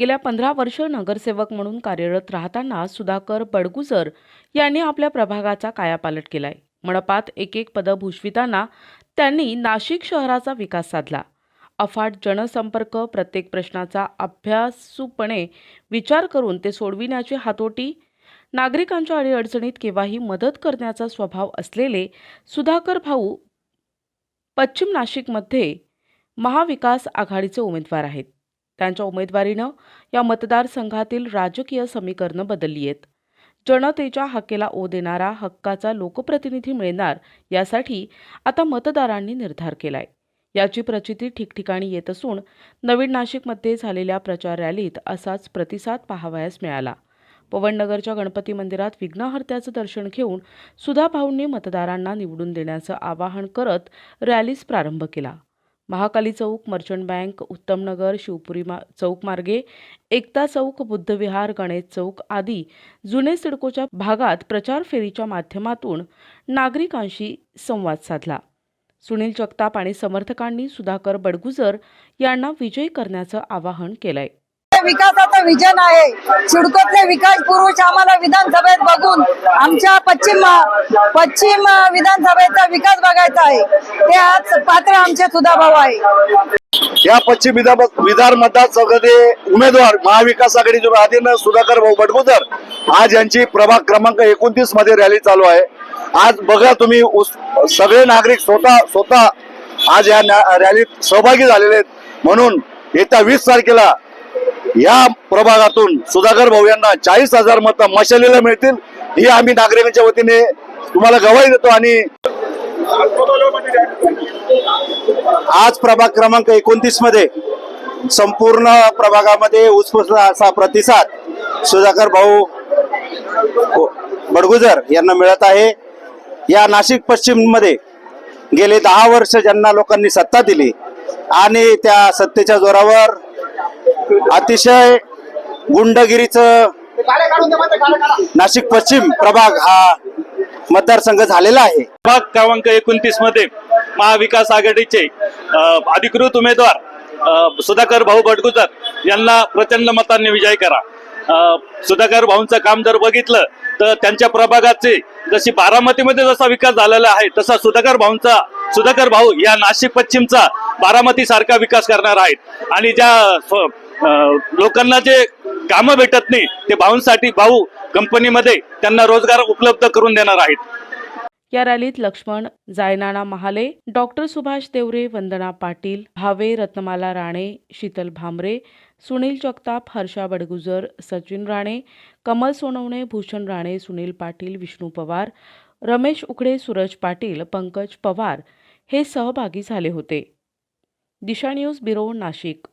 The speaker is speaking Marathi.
गेल्या पंधरा वर्ष नगरसेवक म्हणून कार्यरत राहताना सुधाकर बडगुजर यांनी आपल्या प्रभागाचा कायापालट केलाय. मनपात एक एक पदं भूषविताना त्यांनी नाशिक शहराचा विकास साधला. अफाट जनसंपर्क प्रत्येक प्रश्नाचा अभ्यासूपणे विचार करून ते सोडविण्याची हातोटी नागरिकांच्या अडीअडचणीत केव्हाही मदत करण्याचा स्वभाव असलेले सुधाकर भाऊ पश्चिम नाशिकमध्ये महाविकास आघाडीचे उमेदवार आहेत. त्यांच्या उमेदवारीनं या मतदारसंघातील राजकीय समीकरणं बदलली आहेत. जनतेच्या हक्केला ओ देणारा हक्काचा लोकप्रतिनिधी मिळणार यासाठी आता मतदारांनी निर्धार केलाय. याची प्रचिती ठिकठिकाणी येत असून नवीन नाशिकमध्ये झालेल्या प्रचार रॅलीत असाच प्रतिसाद पाहावयास मिळाला. पवननगरच्या गणपती मंदिरात विघ्नहर्त्याचं दर्शन घेऊन सुधा भाऊंनी मतदारांना निवडून देण्याचं आवाहन करत रॅलीस प्रारंभ केला. महाकाली चौक मर्चंट बँक उत्तमनगर शिवपुरी मा चौक मार्गे एकता चौक बुद्धविहार गणेश चौक आदी जुने सिडकोच्या भागात प्रचार फेरीच्या माध्यमातून नागरिकांशी संवाद साधला. सुनील जगताप आणि समर्थकांनी सुधाकर बडगुजर यांना विजयी करण्याचं आवाहन केलंय. विकासाचं विजन आहे. सिडकोतले विकास पुरुष आम्हाला विधानसभेत बघून आमच्या पश्चिम पश्चिम विधानसभेचा विकास बघायचा आहे. ते आज पात्र आमचे सुद्धा भाऊ आहे. या पश्चिम विधान मतदारसंघाचे उमेदवार महाविकास आघाडीचे अधीन सुधाकर भाऊ बडगुजर आज यांची प्रभाग क्रमांक एकोणतीसमध्ये रॅली चालू आहे. आज बघा तुम्ही उस- सगळे नागरिक स्वतः स्वतः आज या रॅलीत सहभागी झालेले आहेत. म्हणून येत्या वीस तारखेला या प्रभागातून सुधाकर भाऊ यांना चाळीस हजार मतं मशालीला मिळतील ही आम्ही नागरिकांच्या वतीने तुम्हाला गवाही देतो आणि आज प्रभाग क्रमांक एकोणतीसमध्ये संपूर्ण प्रभागामध्ये उत्स्फूर्त असा प्रतिसाद सुधाकर भाऊ बडगुजर यांना मिळत आहे. या नाशिक पश्चिममध्ये गेले दहा वर्ष ज्यांना लोकांनी सत्ता दिली आणि त्या सत्तेच्या जोरावर अतिशय गुंडगिरीचं नाशिक पश्चिम प्रभाग हा मतदारसंघ झालेला आहे. प्रभाग क्रमांक एकोणतीसमध्ये महाविकास आघाडीचे अधिकृत उमेदवार सुधाकर भाऊ बडगुजर यांना प्रचंड मतांनी विजय करा. सुधाकर भाऊंचं काम जर बघितलं तर त्यांच्या प्रभागाचे जशी बारामतीमध्ये जसा विकास झालेला आहे तसा सुधाकर भाऊंचा सुधाकर भाऊ या नाशिक पश्चिमचा बारामती सारखा विकास करणार आहेत. आणि ज्या लोकांना जे कामं भेटत नाही ते भाऊंसाठी भाऊ कंपनीमध्ये त्यांना रोजगार उपलब्ध करून देणार आहेत. या रॅलीत लक्ष्मण जायनाना महाले डॉक्टर सुभाष देवरे वंदना पाटील भावे रत्नमाला राणे शीतल भामरे सुनील जगताप हर्षा बडगुजर सचिन राणे कमल सोनवणे भूषण राणे सुनील पाटील विष्णू पवार रमेश उकडे सूरज पाटील पंकज पवार हे सहभागी झाले होते. Disha news bureau Nashik.